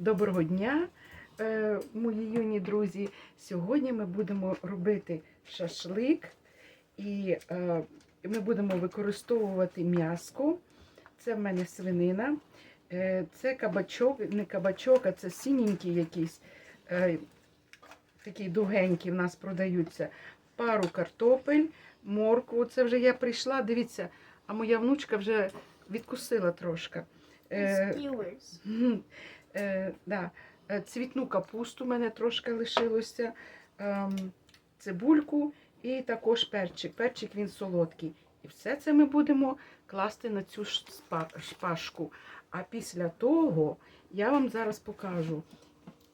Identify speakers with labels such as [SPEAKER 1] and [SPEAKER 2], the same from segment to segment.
[SPEAKER 1] Доброго дня, е, мої юні друзі. Сьогодні ми будемо робити шашлик і е, ми будемо використовувати м'яско. Це в мене свинина. Е, Це кабачок, не кабачок, а це синенький якийсь, такий дугенький в нас продаються. Пару картопель, моркву. Це вже я прийшла. Дивіться, а моя внучка вже відкусила трошки. Е, да. Е, Цвітну капусту у мене трошки лишилося, е, цибульку і також перчик. Перчик він солодкий. І все це ми будемо класти на цю шпажку. А після того я вам зараз покажу.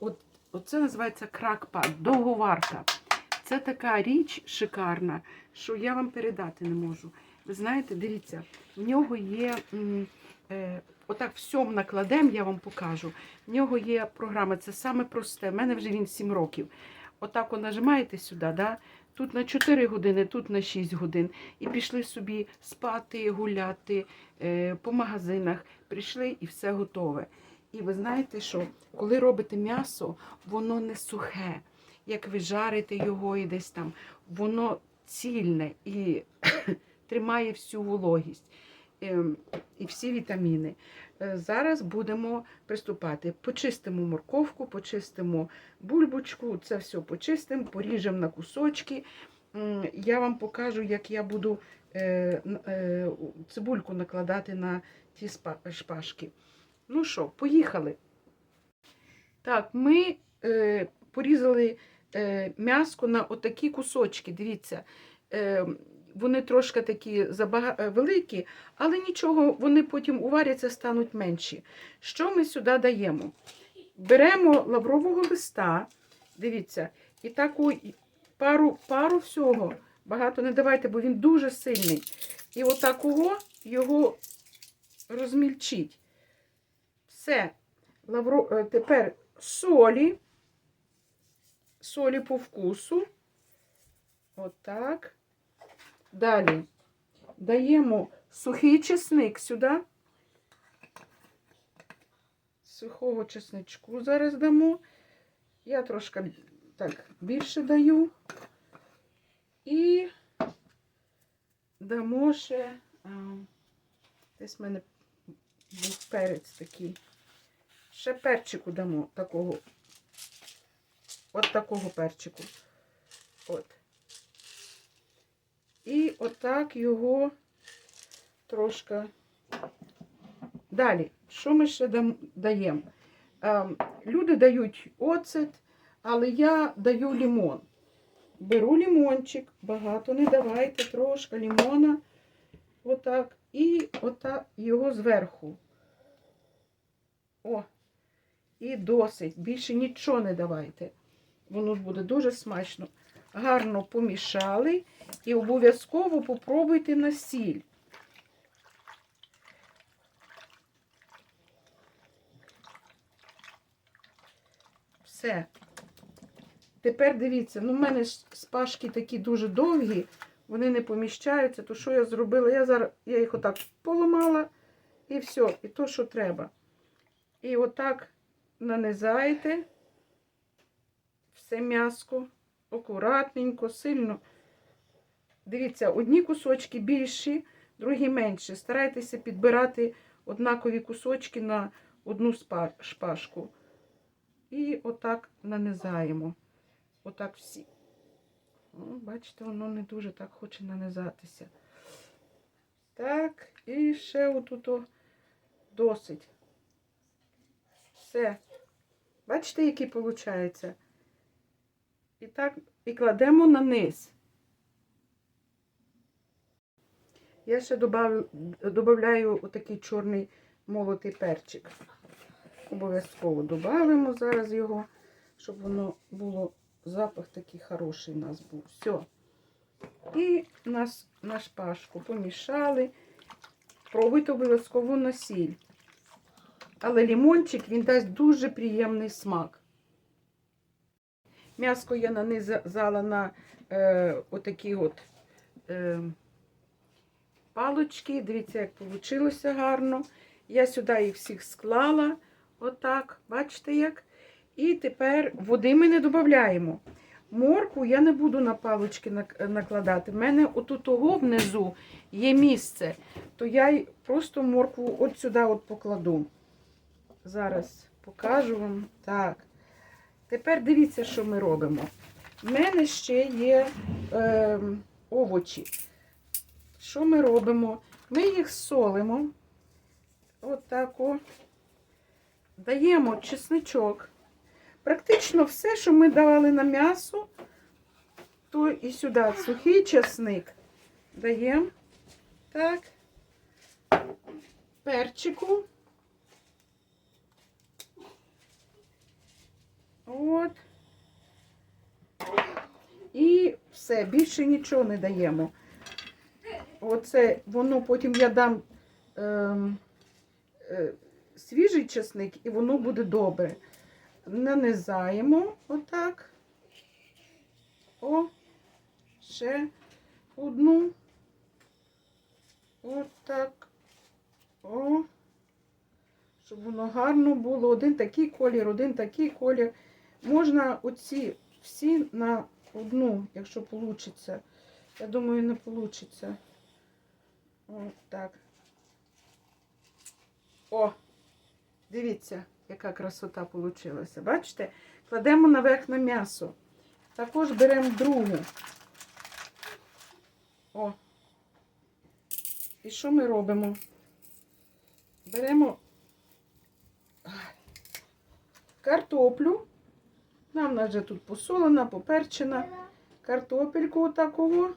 [SPEAKER 1] От, оце називається кракпа, довговарка. Це така річ шикарна, що я вам передати не можу. Ви знаєте, дивіться, в нього є. е, Отак всьому накладемо, я вам покажу. В нього є програма, це саме просте. В мене вже він 7 років. Отак от нажимаєте сюди, да? тут на 4 години, тут на 6 годин. І пішли собі спати, гуляти е, по магазинах. Прийшли і все готове. І ви знаєте, що коли робите м'ясо, воно не сухе. Як ви жарите його і десь там, воно цільне і тримає всю вологість ем, і всі вітаміни. Е, Зараз будемо приступати. Почистимо морковку, почистимо бульбочку, це все почистимо, поріжемо на кусочки. Я вам покажу, як я буду е, е, цибульку накладати на ті шпажки. Ну що, поїхали. Так, ми порізали е, м'яско на отакі кусочки. Дивіться, е, вони трошки такі е, великі, але нічого, вони потім уваряться, стануть менші. Що ми сюди даємо? Беремо лаврового листа, дивіться, і таку пару, пару всього. Багато не давайте, бо він дуже сильний. І отакого його розмільчить. Все. Лавро... Тепер солі. Солі по вкусу. Отак. Далі даємо сухий чесник сюди. Сухого чесничку зараз дамо. Я трошки так більше даю. І дамо ще, а, десь в мене був перець такий. Ще перчику дамо такого. От такого перчику. От. І отак його трошки. Далі, що ми ще даємо? Ем, Люди дають оцет, але я даю лимон. Беру лимончик, багато не давайте, трошки лимона. Отак. І отак його зверху. О, і досить. Більше нічого не давайте. Воно буде дуже смачно. Гарно помішали. І обов'язково попробуйте на сіль. Все. Тепер дивіться, ну в мене ж спашки такі дуже довгі, вони не поміщаються. То що я зробила? Я зараз я їх отак поламала і все, і то, що треба. І отак нанизаєте все м'яско, акуратненько, сильно. Дивіться, одні кусочки більші, другі менші. Старайтеся підбирати однакові кусочки на одну шпажку. І отак нанизаємо. Отак всі. О, бачите, воно не дуже так хоче нанизатися. Так, і ще отут о досить. Все. Бачите, який виходить? І так, і кладемо на низ. Я ще додаю отакий чорний молотий перчик. Обов'язково додамо зараз його, щоб воно було, запах такий хороший у нас був. Все. І нас на шпажку помішали. Пробуйте обов'язково на сіль. Але лимончик він дасть дуже приємний смак. М'яско я нанизала на е, отакі от е, палочки. Дивіться, як вийшло гарно. Я сюди їх всіх склала. Отак, бачите як? І тепер води ми не додаємо. Морку я не буду на палочки накладати. У мене отут того внизу є місце, то я просто моркву от сюди от покладу. Зараз покажу вам. Так. Тепер дивіться, що ми робимо. У мене ще є е, овочі. Що ми робимо? Ми їх солимо. Отак о. Даємо чесничок. Практично все, що ми давали на м'ясо, то і сюди сухий чесник даємо. Так. Перчику. От. І все, більше нічого не даємо. Оце воно потім я дам ем, е, свіжий чесник і воно буде добре. Нанизаємо отак. О, ще одну. Отак. О. Щоб воно гарно було. Один такий колір, один такий колір. Можна оці всі на одну, якщо вийде. Я думаю, не вийде. От так. О, дивіться, яка красота вийшла. Бачите? Кладемо наверх на м'ясо. Також беремо другу. О. І що ми робимо? Беремо картоплю. Нам вона вже тут посолена, поперчена. Картопельку отакого.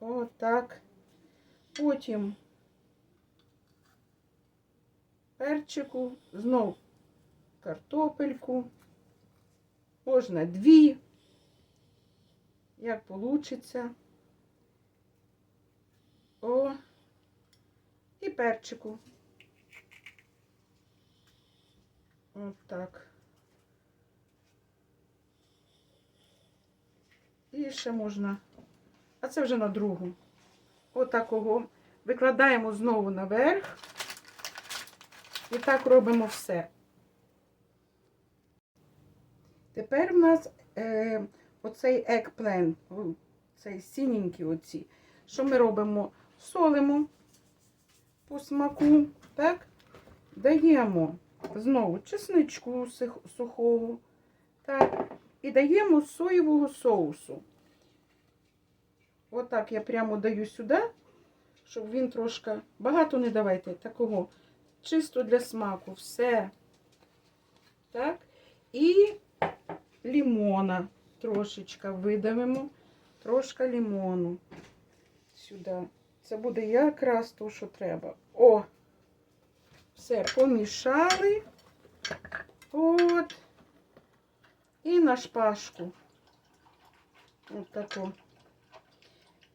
[SPEAKER 1] Отак. Потім перчику, знов картопельку. Можна дві, як получиться. О, і перчику. От так. І ще можна. А це вже на другу. Отакого. Викладаємо знову наверх. І так робимо все. Тепер в нас е, оцей екплен, цей синенький оці. Що ми робимо? Солимо по смаку, так? Даємо знову чесничку сухого, так? І даємо соєвого соусу. Отак я прямо даю сюди, щоб він трошки. Багато не давайте такого. Чисто для смаку. Все. Так. І лимона трошечка видавимо. Трошки лимону. Сюди. Це буде якраз то, що треба. О! Все, помішали. От. І на шпажку. От тако.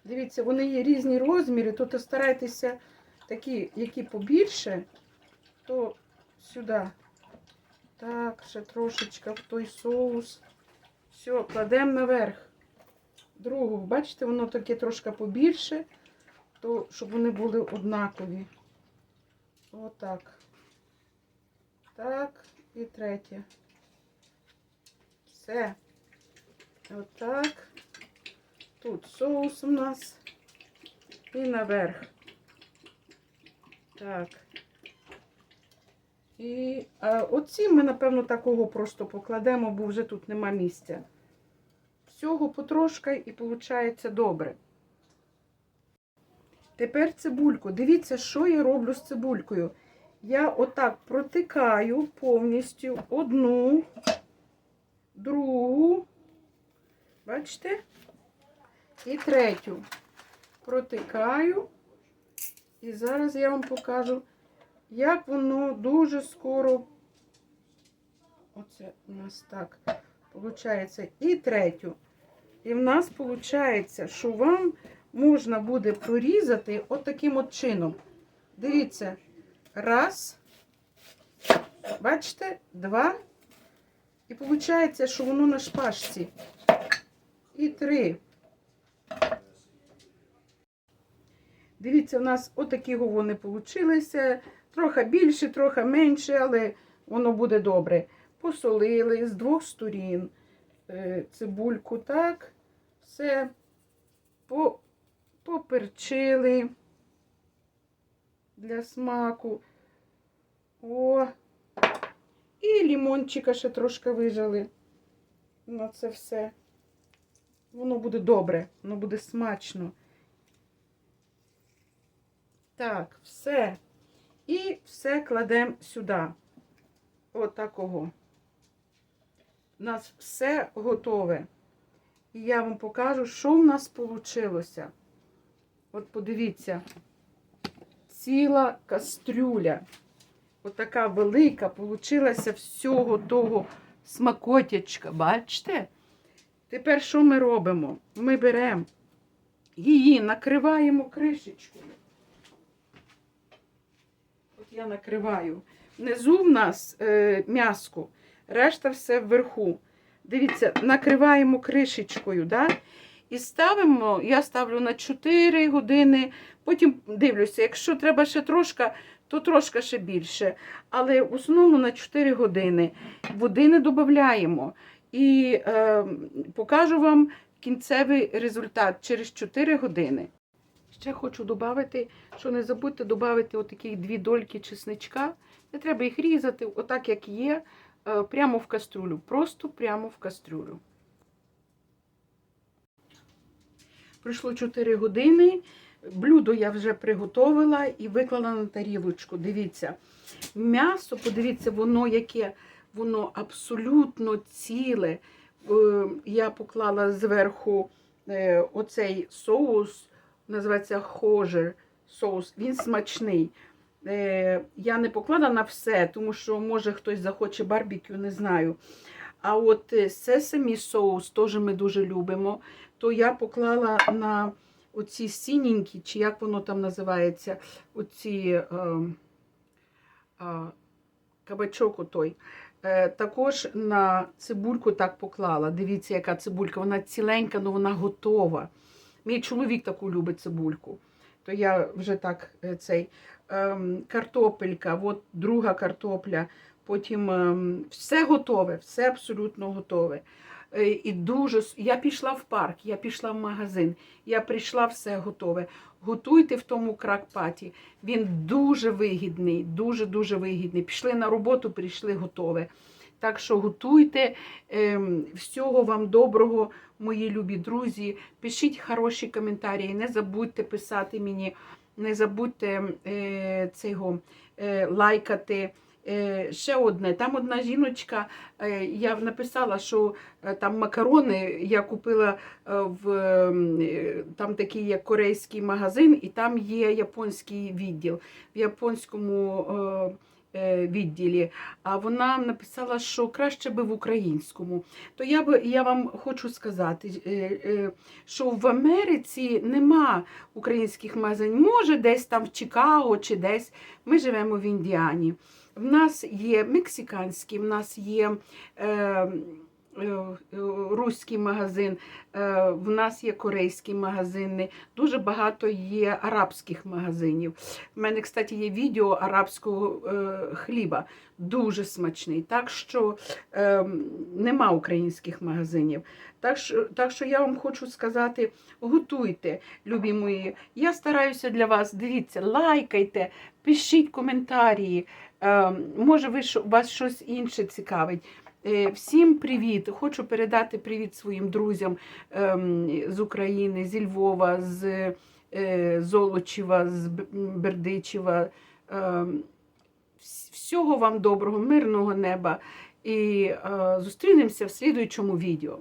[SPEAKER 1] Дивіться, вони є різні розміри, то старайтеся такі, які побільше, то сюди. Так, ще трошечки в той соус. Все, кладемо наверх. Другу, бачите, воно таке трошки побільше, то щоб вони були однакові. Отак. Так, і третє. Все. Отак. Тут соус у нас. І наверх. Так. І а, оці ми, напевно, такого просто покладемо, бо вже тут нема місця. Всього потрошка і виходить добре. Тепер цибульку. Дивіться, що я роблю з цибулькою. Я отак протикаю повністю одну, другу, бачите? І третю. Протикаю. І зараз я вам покажу, як воно дуже скоро. Оце у нас так виходить. І третю. І в нас виходить, що вам можна буде прорізати от таким от чином. Дивіться. Раз. Бачите? Два. І виходить, що воно на шпажці. І три. Дивіться, у нас отакі вони получилися. Трохи більше, трохи менше, але воно буде добре. Посолили з двох сторін е, цибульку, так, все по, поперчили для смаку. О, і лімончика ще трошки вижали на це все. Воно буде добре, воно буде смачно. Так, все. І все кладемо сюди. Отакого. У нас все готове. І я вам покажу, що в нас вийшло. От подивіться, ціла кастрюля. Отака велика получилася всього того смакотячка. Бачите? Тепер що ми робимо? Ми беремо її, накриваємо кришечкою. От я накриваю. Внизу в нас е, м'яско, решта все вверху. Дивіться, накриваємо кришечкою, да? І ставимо, я ставлю на 4 години, потім дивлюся, якщо треба ще трошки, то трошки ще більше. Але в основному на 4 години. Води не додаємо. І е, покажу вам кінцевий результат через 4 години. Ще хочу додати, що не забудьте додати отакі дві дольки чесничка. Не треба їх різати, отак як є, е, прямо в кастрюлю. Просто прямо в кастрюлю. Пройшло 4 години. Блюдо я вже приготовила і виклала на тарілочку. Дивіться, м'ясо, подивіться, воно яке, воно абсолютно ціле. Е, Я поклала зверху е, оцей соус, називається хожер соус. Він смачний. Е, Я не поклала на все, тому що може хтось захоче барбекю, не знаю. А от сесамі соус теж ми дуже любимо. То я поклала на оці синенькі, чи як воно там називається, оці е, е, кабачок отой. Е, також на цибульку так поклала. Дивіться, яка цибулька. Вона ціленька, але вона готова. Мій чоловік таку любить цибульку. То я вже так е, цей ем, картопелька, от друга картопля. Потім ем, все готове, все абсолютно готове. Е, І дуже я пішла в парк, я пішла в магазин, я прийшла, все готове. Готуйте в тому кракпаті. Він дуже вигідний, дуже дуже вигідний. Пішли на роботу, прийшли готове. Так що готуйте. Ем, Всього вам доброго, мої любі друзі. Пишіть хороші коментарі. Не забудьте писати мені, не забудьте е, цього е, лайкати. Е, ще одне, там одна жіночка, е, я написала, що е, там макарони я купила в там такий як корейський магазин, і там є японський відділ. В японському відділі. А вона написала, що краще би в українському. То я би я вам хочу сказати, е, е, що в Америці нема українських мазень. Може, десь там в Чикаго чи десь. Ми живемо в Індіані. В нас є мексиканські, в нас є е, е, е, руський магазин, е, в нас є корейські магазини, дуже багато є арабських магазинів. У мене, кстати, є відео арабського е, хліба, дуже смачний. Так що е, нема українських магазинів. Так що, так що я вам хочу сказати: готуйте, любі мої. Я стараюся для вас. Дивіться, лайкайте, пишіть коментарі. Е, може, ви вас щось інше цікавить. Е, Всім привіт! Хочу передати привіт своїм друзям ем, з України, зі Львова, з е, Золочева, з Бердичева. Ем, Всього вам доброго, мирного неба і е, зустрінемося в слідуючому відео.